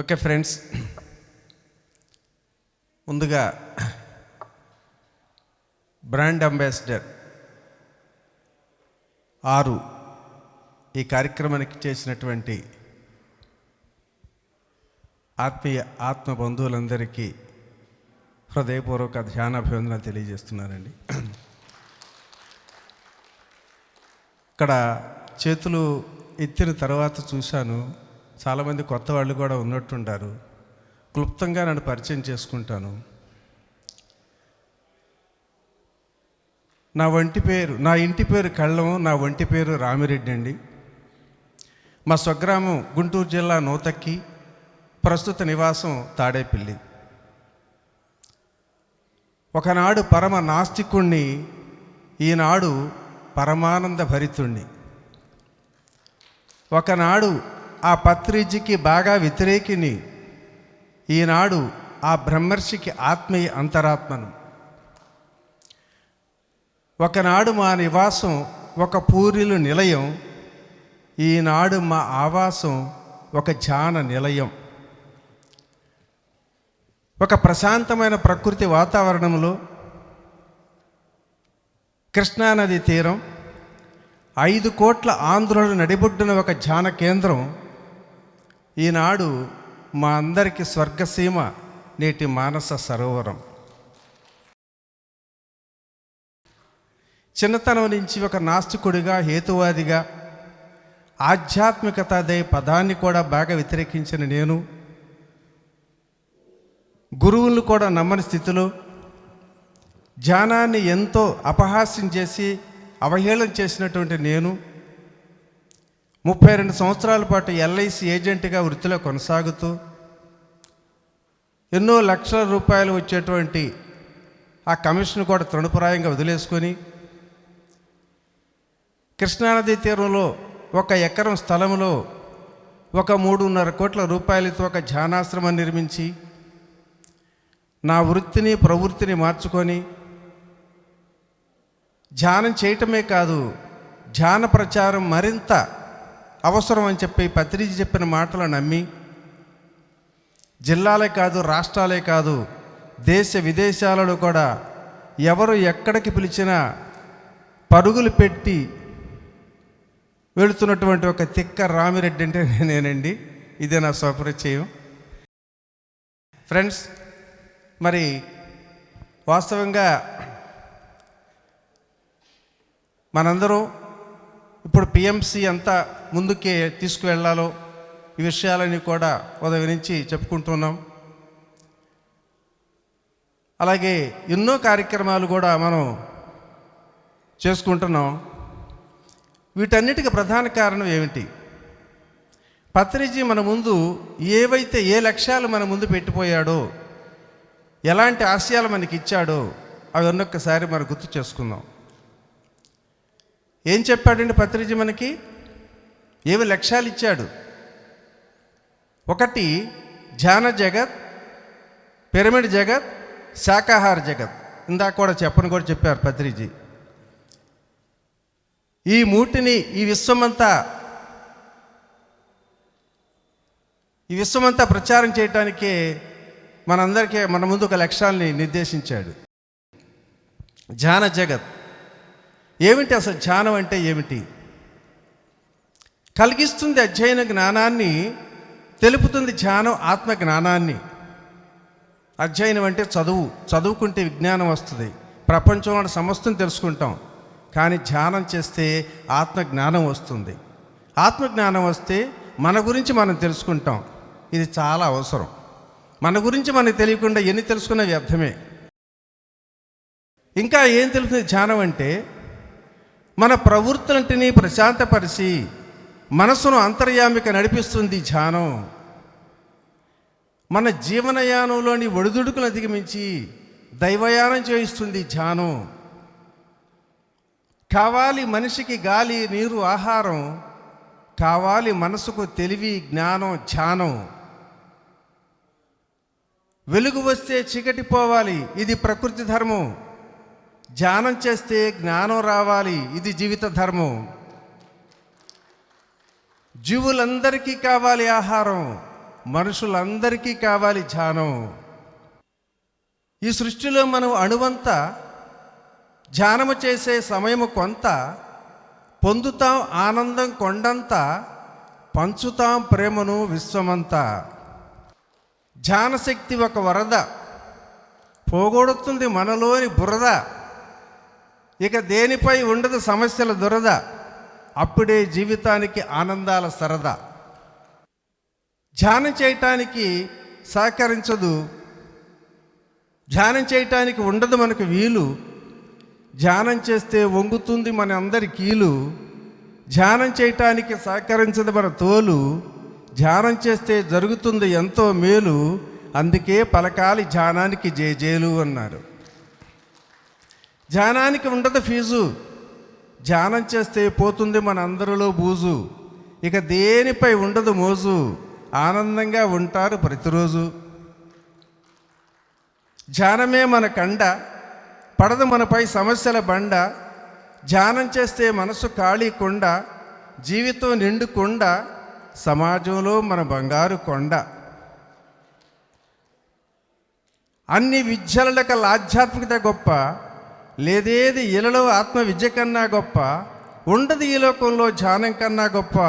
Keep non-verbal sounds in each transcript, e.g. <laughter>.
Okay friends. ముందుగా brand ambassador ఆరు ఈ కార్యక్రమానికి చేసినటువంటి ఆత్మీయ ఆత్మ బంధువులందరికీ హృదయపూర్వక ధ్యానాభివందనాలు తెలియజేస్తున్నానండి. ఇక్కడ చేతులు ఎత్తిన తర్వాత చూశాను. చాలామంది కొత్త వాళ్ళు కూడా ఉన్నట్టుంటారు. క్లుప్తంగా నన్ను పరిచయం చేసుకుంటాను. నా వంటి పేరు నా ఇంటి పేరు కళ్ళం నా వంటి పేరు రామిరెడ్డి అండి. మా స్వగ్రామం గుంటూరు జిల్లా నూతక్కి ప్రస్తుత నివాసం తాడేపల్లి. ఒకనాడు పరమ నాస్తికుణ్ణి ఈనాడు పరమానంద భరితుణ్ణి ఒకనాడు ఆ పత్రిజికి బాగా వ్యతిరేకిని. ఈనాడు ఆ బ్రహ్మర్షికి ఆత్మీయ అంతరాత్మను. ఒకనాడు మా నివాసం ఒక పూరిలు నిలయం. ఈనాడు మా ఆవాసం ఒక ధ్యాన నిలయం. ఒక ప్రశాంతమైన ప్రకృతి వాతావరణంలో కృష్ణానది తీరం ఐదు కోట్ల ఆంధ్రులు నడిబొడ్డున ఒక ధ్యాన కేంద్రం ఈనాడు మా అందరికీ స్వర్గసీమ నేటి మానస సరోవరం. చిన్నతనం నుంచి ఒక నాస్తికుడిగా హేతువాదిగా ఆధ్యాత్మికత అదే పదాన్ని కూడా బాగా వ్యతిరేకించిన నేను గురువులను కూడా నమ్మని స్థితిలో ధ్యానాన్ని ఎంతో అపహాస్యం చేసి అవహేళన చేసినటువంటి నేను ముప్పై రెండు సంవత్సరాల పాటు ఎల్ఐసి ఏజెంట్గా వృత్తిలో కొనసాగుతూ ఎన్నో లక్షల రూపాయలు వచ్చేటువంటి ఆ కమిషన్ కూడా తృణప్రాయంగా వదిలేసుకొని కృష్ణానది తీరంలో ఒక ఎకరం స్థలంలో ఒక మూడున్నర కోట్ల రూపాయలతో ఒక ధ్యానాశ్రమం నిర్మించి నా వృత్తిని ప్రవృత్తిని మార్చుకొని ధ్యానం చేయటమే కాదు ధ్యాన ప్రచారం మరింత అవసరం అని చెప్పి పత్రిజీ చెప్పిన మాటలు నమ్మి జిల్లాలే కాదు రాష్ట్రాలే కాదు దేశ విదేశాలలో కూడా ఎవరు ఎక్కడికి పిలిచినా పరుగులు పెట్టి వెళుతున్నటువంటి ఒక తిక్క రామిరెడ్డి అంటే <laughs> నేనండి. ఇదే నా స్వపరిచయం. ఫ్రెండ్స్ మరి వాస్తవంగా మనందరం ఇప్పుడు పిఎంసి అంతా ముందుకే తీసుకువెళ్ళాలో ఈ విషయాలని కూడా ఉదయం నుంచి చెప్పుకుంటున్నాం. అలాగే ఎన్నో కార్యక్రమాలు కూడా మనం చేసుకుంటున్నాం. వీటన్నిటికి ప్రధాన కారణం ఏమిటి? పత్రిజీ మన ముందు ఏవైతే ఏ లక్ష్యాలు మన ముందు పెట్టిపోయాడో ఎలాంటి ఆశయాలు మనకి ఇచ్చాడో అవి ఒక్కసారి మనం గుర్తు చేసుకుందాం. ఏం చెప్పాడండి పత్రిజీ మనకి? ఏమి లక్ష్యాలు ఇచ్చాడు? ఒకటి ధ్యాన జగత్ పిరమిడ్ జగత్ శాకాహార జగత్. ఇందాక కూడా చెప్పని కూడా చెప్పారు పత్రిజీ. ఈ మూటిని ఈ విశ్వమంతా ఈ విశ్వమంతా ప్రచారం చేయటానికే మనందరికీ మన ముందు ఒక లక్ష్యాన్ని నిర్దేశించాడు. ధ్యాన జగత్. ఏమిటి అసలు ధ్యానం అంటే ఏమిటి? కలిగిస్తుంది అధ్యయన జ్ఞానాన్ని తెలుపుతుంది ధ్యానం ఆత్మ జ్ఞానాన్ని. అధ్యయనం అంటే చదువు చదువుకుంటే విజ్ఞానం వస్తుంది. ప్రపంచంలో సమస్తం తెలుసుకుంటాం. కానీ ధ్యానం చేస్తే ఆత్మ జ్ఞానం వస్తుంది. ఆత్మ జ్ఞానం వస్తే మన గురించి మనం తెలుసుకుంటాం. ఇది చాలా అవసరం. మన గురించి మనకు తెలియకుండా ఎన్ని తెలుసుకున్న వ్యర్థమే. ఇంకా ఏం తెలుస్తుంది ధ్యానం అంటే మన ప్రవృత్తులంటిని ప్రశాంతపరిచి మనసును అంతర్యామిక నడిపిస్తుంది ధ్యానం. మన జీవనయానంలోని ఒడిదుడుకులు అధిగమించి దైవయానం చేయిస్తుంది ధ్యానం. కావాలి మనిషికి గాలి నీరు ఆహారం. కావాలి మనసుకు తెలివి జ్ఞానం ధ్యానం. వెలుగు వస్తే చీకటి పోవాలి ఇది ప్రకృతి ధర్మం. ధ్యానం చేస్తే జ్ఞానం రావాలి ఇది జీవిత ధర్మం. జీవులందరికీ కావాలి ఆహారం మనుషులందరికీ కావాలి ధ్యానం. ఈ సృష్టిలో మనం అణువంతా ధ్యానము చేసే సమయము కొంత పొందుతాం ఆనందం కొండంత పంచుతాం ప్రేమను విశ్వమంతా. ధ్యానశక్తి ఒక వరద పోగొడుతుంది మనలోని బురద. ఇక దేనిపై ఉండదు సమస్యల దురద. అప్పుడే జీవితానికి ఆనందాల సరదా. ధ్యానం చేయటానికి సహకరించదు. ధ్యానం చేయటానికి ఉండదు మనకు వీలు. ధ్యానం చేస్తే వంగుతుంది మన అందరి కీలు. ధ్యానం చేయటానికి సహకరించదు మన తోలు. ధ్యానం చేస్తే జరుగుతుంది ఎంతో మేలు. అందుకే పలకాలి ధ్యానానికి జేజేలు అన్నారు. ధ్యానానికి ఉండదు ఫీజు. ధ్యానం చేస్తే పోతుంది మన అందరిలో బూజు. ఇక దేనిపై ఉండదు మోజు. ఆనందంగా ఉంటారు ప్రతిరోజు. ధ్యానమే మన కండ పడదు మనపై సమస్యల బండ. ధ్యానం చేస్తే మనసు ఖాళీ కొండ జీవితం నిండు కొండ సమాజంలో మన బంగారు కొండ. అన్ని విద్యలక ఆధ్యాత్మికత గొప్ప. లేదేది ఇలలో ఆత్మ విద్య కన్నా గొప్ప? ఉండదు ఈ లోకంలో ధ్యానం కన్నా గొప్ప?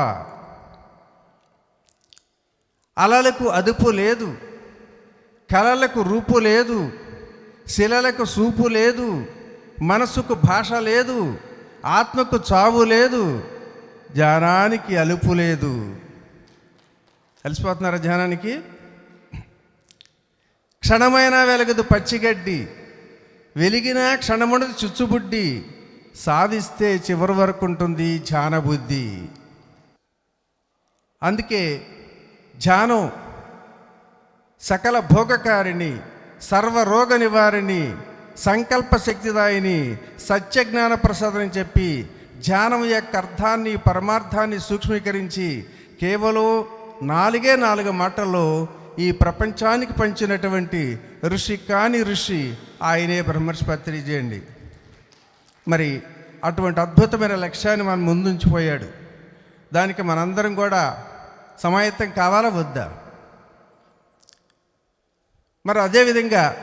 అలలకు అదుపు లేదు. కళలకు రూపు లేదు. శిలలకు సూపు లేదు. మనసుకు భాష లేదు. ఆత్మకు చావు లేదు. ధ్యానానికి అలుపు లేదు. కలిసిపోతున్నారా ధ్యానానికి? క్షణమైనా వెలగదు పచ్చిగడ్డి. వెలిగిన క్షణమున చుచ్చుబుడ్డి సాధిస్తే చివరి వరకు ఉంటుంది ధ్యాన బుద్ధి అందుకే ధ్యానం సకల భోగకారిణి సర్వరోగ నివారిణి సంకల్ప శక్తిదాయిని సత్యజ్ఞాన ప్రసాదం చెప్పి ధ్యానం యొక్క అర్థాన్ని పరమార్థాన్ని సూక్ష్మీకరించి కేవలం నాలుగే నాలుగు మాటల్లో ఈ ప్రపంచానికి పంచినటువంటి ఋషి కాని ఋషి ఆయనే బ్రహ్మర్షి చేయండి మరి అటువంటి అద్భుతమైన లక్ష్యాన్ని మనం ముందుంచిపోయాడు. దానికి మనందరం కూడా సమాయత్తం కావాలా వద్దా? మరి అదేవిధంగా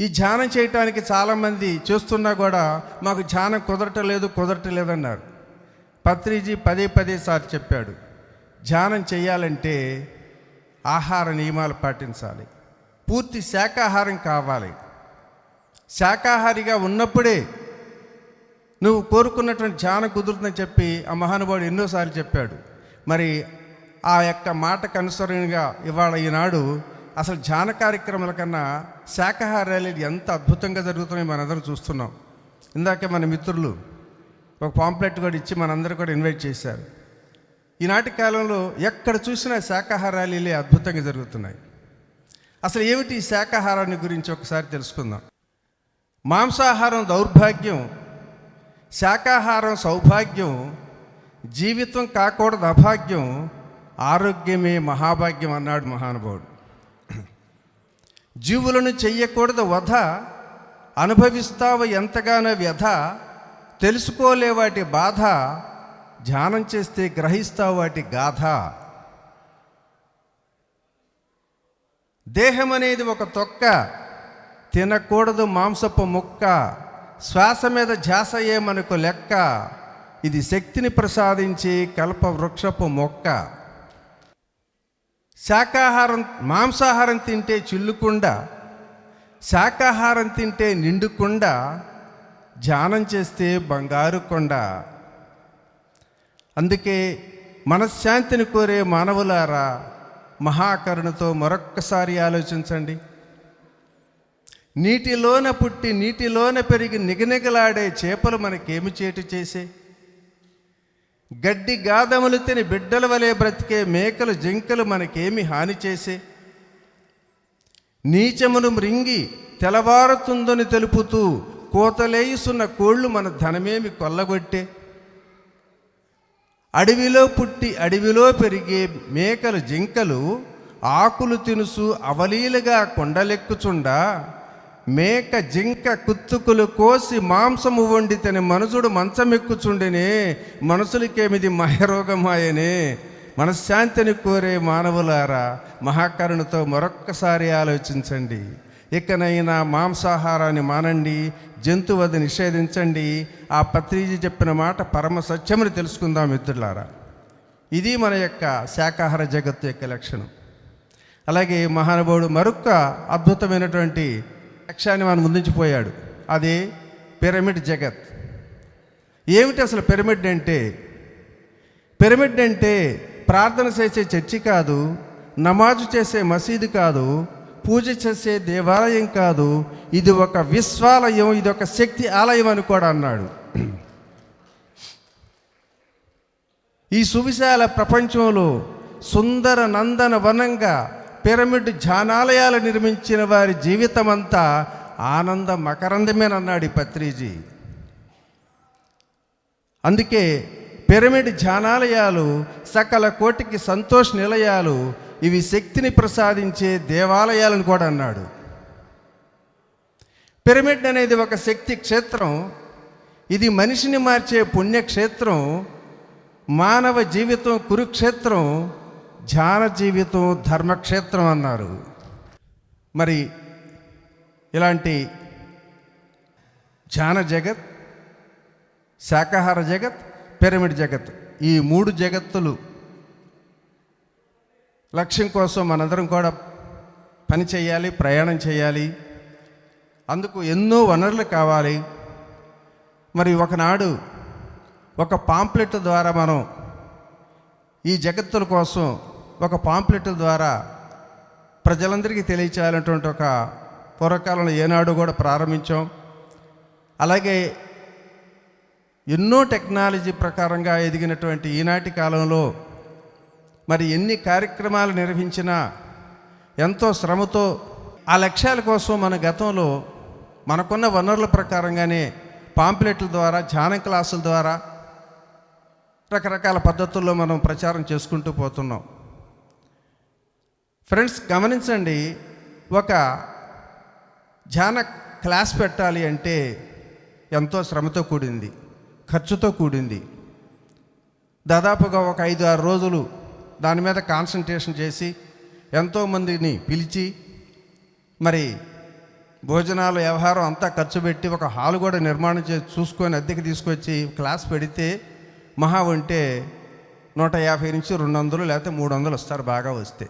ఈ ధ్యానం చేయటానికి చాలామంది చేస్తున్నా కూడా మాకు ధ్యానం కుదరటలేదు కుదరటలేదు లేదన్నారు పత్రిజీ పదే పదే సార్లు చెప్పాడు ధ్యానం చేయాలంటే ఆహార నియమాలు పాటించాలి. పూర్తి శాకాహారం కావాలి. శాకాహారిగా ఉన్నప్పుడే నువ్వు కోరుకున్నటువంటి ధ్యానం కుదురుతుందని చెప్పి ఆ మహానుభావుడు ఎన్నోసార్లు చెప్పాడు. మరి ఆ యొక్క మాటకు అనుసరణగా ఇవాళ ఈనాడు అసలు ధ్యాన కార్యక్రమాల కన్నా శాకాహారాలు ఎంత అద్భుతంగా జరుగుతున్నాయి మనందరం చూస్తున్నాం. ఇందాకే మన మిత్రులు ఒక పాంప్లెట్ కూడా ఇచ్చి మనందరూ కూడా ఇన్వైట్ చేశారు. ఈనాటి కాలంలో ఎక్కడ చూసినా శాకాహారాలీలే అద్భుతంగా జరుగుతున్నాయి. అసలు ఏమిటి ఈ శాకాహారాన్ని గురించి ఒకసారి తెలుసుకుందాం. మాంసాహారం దౌర్భాగ్యం శాకాహారం సౌభాగ్యం జీవితం కాకూడదు అభాగ్యం ఆరోగ్యమే మహాభాగ్యం అన్నాడు మహానుభావుడు. జీవులను చెయ్యకూడదు వధ అనుభవిస్తావు ఎంతగానో వ్యధ తెలుసుకోలే వాటి బాధ ధ్యానం చేస్తే గ్రహిస్తావు వాటి గాథ. దేహం అనేది ఒక తొక్క తినకూడదు మాంసపు ముక్క శ్వాస మీద ధ్యాస మనకు లెక్క ఇది శక్తిని ప్రసాదించి కల్ప వృక్షపు మొక్క. శాకాహారం మాంసాహారం తింటే చిల్లుకుండా శాకాహారం తింటే నిండుకుండా ధ్యానం చేస్తే బంగారు కొండ. అందుకే మనశ్శాంతిని కోరే మానవులారా మహాకరుణతో మరొక్కసారి ఆలోచించండి. నీటిలోన పుట్టి నీటిలోన పెరిగి నిగనిగలాడే చేపలు మనకేమి చేటు చేసే? గడ్డి గాదములు తిని బిడ్డల వలె బ్రతికే మేకలు జింకలు మనకేమి హాని చేసే? నీచమును మృంగి తెలవారుతుందని తెలుపుతూ కోతలేయుసున్న కోళ్ళు మన ధనమేమి కొల్లగొట్టే? అడవిలో పుట్టి అడవిలో పెరిగే మేకలు జింకలు ఆకులు తినుసు అవలీలుగా కొండలెక్కుచుండా మేక జింక కుత్తుకులు కోసి మాంసము వండి తన మనుషుడు మంచమెక్కుచుండెనే మనుషులకేమిది మహరోగమాయనే? మనశ్శాంతిని కోరే మానవులారా మహాకరుణతో మరొక్కసారి ఆలోచించండి. ఇకనైనా మాంసాహారాన్ని మానండి జంతువది నిషేధించండి. ఆ పత్రిజీ చెప్పిన మాట పరమ సత్యమని తెలుసుకుందాం మిత్రులారా. ఇది మన యొక్క శాకాహార జగత్తు యొక్క లక్షణం. అలాగే మహానుభావుడు మరొక అద్భుతమైనటువంటి లక్ష్యాన్ని మనం ముందుంచిపోయాడు అది పిరమిడ్ జగత్. ఏమిటి అసలు పిరమిడ్ అంటే? పిరమిడ్ అంటే ప్రార్థన చేసే చర్చి కాదు నమాజు చేసే మసీదు కాదు పూజ చేసే దేవాలయం కాదు ఇది ఒక విశ్వాలయం ఇది ఒక శక్తి ఆలయం అని కూడా అన్నాడు. ఈ సువిశాల ప్రపంచంలో సుందర నందన వనంగా పిరమిడ్ ధ్యానాలయాలు నిర్మించిన వారి జీవితమంతా ఆనంద మకరందమేనన్నాడు ఈ పత్రిజీ. అందుకే పిరమిడ్ ధ్యానాలయాలు సకల కోటికి సంతోష నిలయాలు ఇవి శక్తిని ప్రసాదించే దేవాలయాలను కూడా అన్నాడు. పిరమిడ్ అనేది ఒక శక్తి క్షేత్రం. ఇది మనిషిని మార్చే పుణ్యక్షేత్రం. మానవ జీవితం కురుక్షేత్రం. ధ్యాన జీవితం ధర్మక్షేత్రం అన్నారు. మరి ఇలాంటి ధ్యాన జగత్ శాకాహార జగత్ పిరమిడ్ జగత్ ఈ మూడు జగత్తులు లక్ష్యం కోసం మనందరం కూడా పని చేయాలి ప్రయాణం చేయాలి. అందుకు ఎన్నో వనరులు కావాలి. మరి ఒకనాడు ఒక పాంప్లెట్ ద్వారా మనం ఈ జగత్తుల కోసం ఒక పాంప్లెట్ ద్వారా ప్రజలందరికీ తెలియచేయాలన్నటువంటి ఒక పూర్వకాలంలో ఏనాడు కూడా ప్రారంభించాం. అలాగే ఎన్నో టెక్నాలజీ ప్రకారంగా ఎదిగినటువంటి ఈనాటి కాలంలో మరి ఎన్ని కార్యక్రమాలు నిర్వహించినా ఎంతో శ్రమతో ఆ లక్ష్యాల కోసం మన గతంలో మనకున్న వనరుల ప్రకారంగానే పాంప్లెట్ల ద్వారా ధ్యాన క్లాసుల ద్వారా రకరకాల పద్ధతుల్లో మనం ప్రచారం చేసుకుంటూ పోతున్నాం. ఫ్రెండ్స్ గమనించండి ఒక ధ్యాన క్లాస్ పెట్టాలి అంటే ఎంతో శ్రమతో కూడింది ఖర్చుతో కూడింది. దాదాపుగా ఒక ఐదు ఆరు రోజులు దాని మీద కాన్సన్ట్రేషన్ చేసి ఎంతోమందిని పిలిచి మరి భోజనాలు వ్యవహారం అంతా ఖర్చు పెట్టి ఒక హాల్ కూడా నిర్మాణం చేసి చూసుకొని అద్దెకి తీసుకొచ్చి క్లాస్ పెడితే మహా ఉంటే నూట యాభై నుంచి రెండు వందలు లేకపోతే మూడు వందలు వస్తారు బాగా వస్తే.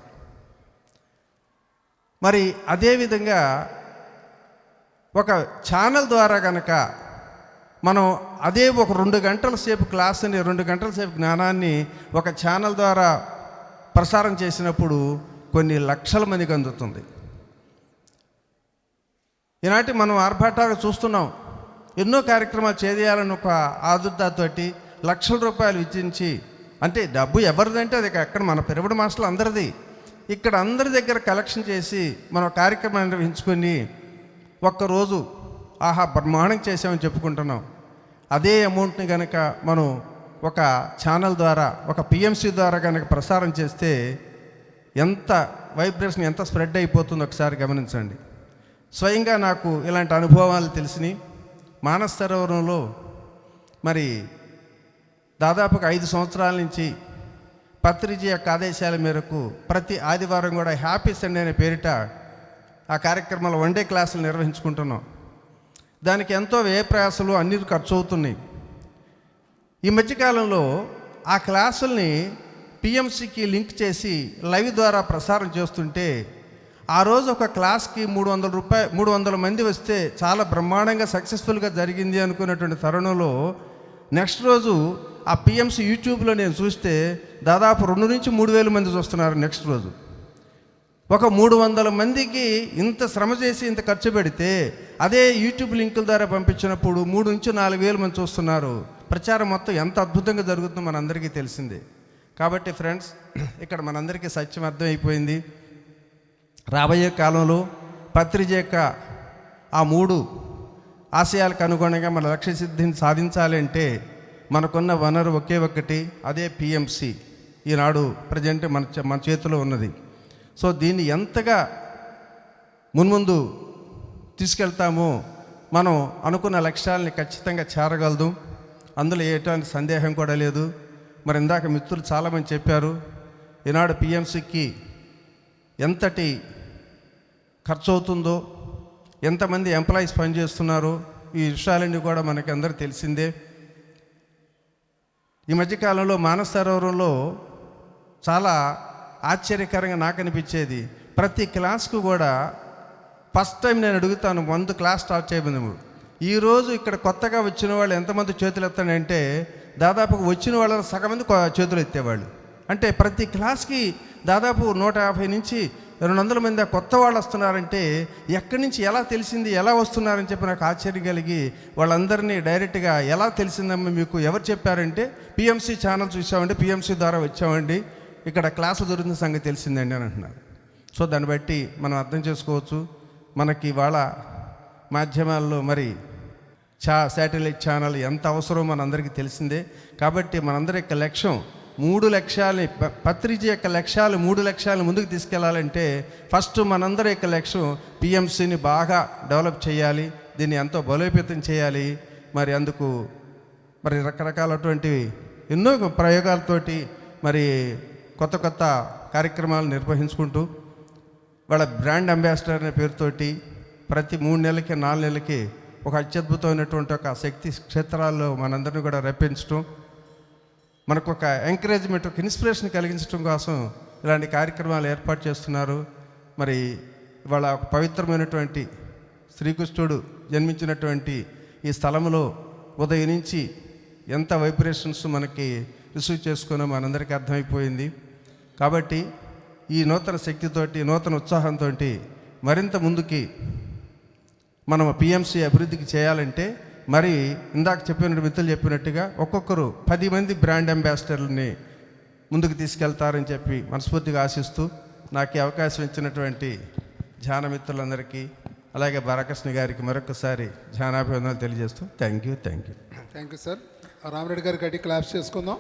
మరి అదేవిధంగా ఒక ఛానల్ ద్వారా కనుక మనం అదే ఒక రెండు గంటల సేపు క్లాస్ని రెండు గంటల సేపు జ్ఞానాన్ని ఒక ఛానల్ ద్వారా ప్రసారం చేసినప్పుడు కొన్ని లక్షల మందికి అందుతుంది. ఈనాటి మనం ఆర్భాటాలు చూస్తున్నాం. ఎన్నో కార్యక్రమాలు చేయాలని ఒక ఆదుర్దాతోటి లక్షల రూపాయలు ఇచ్చించి అంటే డబ్బు ఎవరిదంటే అది అక్కడ మన పెరుగుడు మాస్టర్లు అందరిది. ఇక్కడ అందరి దగ్గర కలెక్షన్ చేసి మనం కార్యక్రమం నిర్వహించుకొని ఒక్కరోజు ఆహా బ్రహ్మాండం చేసామని చెప్పుకుంటున్నాం. అదే అమౌంట్ని కనుక మనం ఒక ఛానల్ ద్వారా ఒక పిఎంసి ద్వారా కనుక ప్రసారం చేస్తే ఎంత వైబ్రేషన్ ఎంత స్ప్రెడ్ అయిపోతుందో ఒకసారి గమనించండి. స్వయంగా నాకు ఇలాంటి అనుభవాలు తెలిసినాయి. మానస సరోవరంలో మరి దాదాపుగా ఐదు సంవత్సరాల నుంచి పత్రిజీ యొక్క ఆదేశాల మేరకు ప్రతి ఆదివారం కూడా హ్యాపీ సండే అనే పేరిట ఆ కార్యక్రమాలు వన్ డే క్లాసులు నిర్వహించుకుంటున్నాం. దానికి ఎంతో వ్యయ ప్రయాసలు అన్ని ఖర్చు అవుతున్నాయి. ఈ మధ్యకాలంలో ఆ క్లాసుల్ని పిఎంసికి లింక్ చేసి లైవ్ ద్వారా ప్రసారం చేస్తుంటే ఆ రోజు ఒక క్లాస్కి మూడు వందల రూపాయ మూడు వందల మంది వస్తే చాలా బ్రహ్మాండంగా సక్సెస్ఫుల్గా జరిగింది అనుకున్నటువంటి తరుణంలో నెక్స్ట్ రోజు ఆ పిఎంసి యూట్యూబ్లో నేను చూస్తే దాదాపు రెండు నుంచి మూడు వేల మంది చూస్తున్నారు నెక్స్ట్ రోజు. ఒక మూడు వందల మందికి ఇంత శ్రమ చేసి ఇంత ఖర్చు పెడితే అదే యూట్యూబ్ లింకుల ద్వారా పంపించినప్పుడు మూడు నుంచి నాలుగు వేల మంది చూస్తున్నారు. ప్రచారం మొత్తం ఎంత అద్భుతంగా జరుగుతుందో మనందరికీ తెలిసిందే. కాబట్టి ఫ్రెండ్స్ ఇక్కడ మనందరికీ సత్యం అర్థమైపోయింది. రాబోయే కాలంలో పత్రిజ యొక్క ఆ మూడు ఆశయాలకు అనుగుణంగా మన లక్ష్య సిద్ధిని సాధించాలి అంటే మనకున్న వనరు ఒకే ఒక్కటి అదే పిఎంసి ఈనాడు ప్రజెంట్ మన మన చేతిలో ఉన్నది. సో దీన్ని ఎంతగా మున్ముందు తీసుకెళ్తామో మనం అనుకున్న లక్ష్యాలని ఖచ్చితంగా చేరగలదు. అందులో ఎటువంటి సందేహం కూడా లేదు. మరి ఇందాక మిత్రులు చాలామంది చెప్పారు ఈనాడు పిఎంసికి ఎంతటి ఖర్చు అవుతుందో ఎంతమంది ఎంప్లాయీస్ పనిచేస్తున్నారో ఈ విషయాలన్నీ కూడా మనకి అందరూ తెలిసిందే. ఈ మధ్యకాలంలో మానసరోవరంలో చాలా ఆశ్చర్యకరంగా నాకు అనిపించేది. ప్రతి క్లాస్కు కూడా ఫస్ట్ టైం నేను అడుగుతాను వంద క్లాస్ స్టార్ట్ చేయబడి ఈరోజు ఇక్కడ కొత్తగా వచ్చిన వాళ్ళు ఎంతమంది చేతులు ఎత్తానంటే దాదాపు వచ్చిన వాళ్ళ సగం మంది చేతులు ఎత్తేవాళ్ళు. అంటే ప్రతి క్లాస్కి దాదాపు నూట యాభై నుంచి రెండు వందల మంది కొత్త వాళ్ళు వస్తున్నారంటే ఎక్కడి నుంచి ఎలా తెలిసింది ఎలా వస్తున్నారని చెప్పి నాకు ఆశ్చర్యం కలిగి వాళ్ళందరినీ డైరెక్ట్గా ఎలా తెలిసిందమ్మా మీకు ఎవరు చెప్పారంటే పిఎంసీ ఛానల్ చూసామండి పిఎంసి ద్వారా వచ్చామండి. ఇక్కడ క్లాసు దొరికిన సంగతి తెలిసిందండి అని అంటున్నారు. సో దాన్ని బట్టి మనం అర్థం చేసుకోవచ్చు. మనకి వాళ్ళ మాధ్యమాల్లో మరి చా శాటిలైట్ ఛానల్ ఎంత అవసరమో మనందరికీ తెలిసిందే. కాబట్టి మనందరి యొక్క లక్ష్యం మూడు లక్ష్యాలని ప- పత్రిక యొక్క లక్ష్యాలు మూడు లక్ష్యాలు ముందుకు తీసుకెళ్ళాలంటే ఫస్ట్ మనందరి యొక్క లక్ష్యం పిఎంసిని బాగా డెవలప్ చేయాలి దీన్ని ఎంతో బలోపేతం చేయాలి. మరి అందుకు మరి రకరకాలటువంటి ఎన్నో ప్రయోగాలతోటి మరి కొత్త కొత్త కార్యక్రమాలు నిర్వహించుకుంటూ వాళ్ళ బ్రాండ్ అంబాసిడర్ అనే పేరుతోటి ప్రతి మూడు నెలలకి నాలుగు నెలలకి ఒక అత్యద్భుతమైనటువంటి ఒక శక్తి క్షేత్రాల్లో మనందరినీ కూడా రప్పించడం మనకు ఒక ఎంకరేజ్మెంట్ ఒక ఇన్స్పిరేషన్ కలిగించడం కోసం ఇలాంటి కార్యక్రమాలు ఏర్పాటు చేస్తున్నారు. మరి ఇవాళ ఒక పవిత్రమైనటువంటి శ్రీకృష్ణుడు జన్మించినటువంటి ఈ స్థలంలో ఉదయం నుంచి ఎంత వైబ్రేషన్స్ మనకి రిసీవ్ చేసుకున్నా మనందరికీ అర్థమైపోయింది. కాబట్టి ఈ నూతన శక్తితోటి నూతన ఉత్సాహంతో మరింత ముందుకి మనం పిఎంసి అభివృద్ధికి చేయాలంటే మరి ఇందాక చెప్పిన మిత్రులు చెప్పినట్టుగా ఒక్కొక్కరు పది మంది బ్రాండ్ అంబాసిడర్లని ముందుకు తీసుకెళ్తారని చెప్పి మనస్ఫూర్తిగా ఆశిస్తూ నాకు అవకాశం ఇచ్చినటువంటి ధ్యాన మిత్రులందరికీ అలాగే బాలకృష్ణ గారికి మరొకసారి ధ్యానాభివందనాలు తెలియజేస్తూ thank you thank you thank you sir Ramareddy గారికి అడిగి క్లాప్స్ చేసుకుందాం.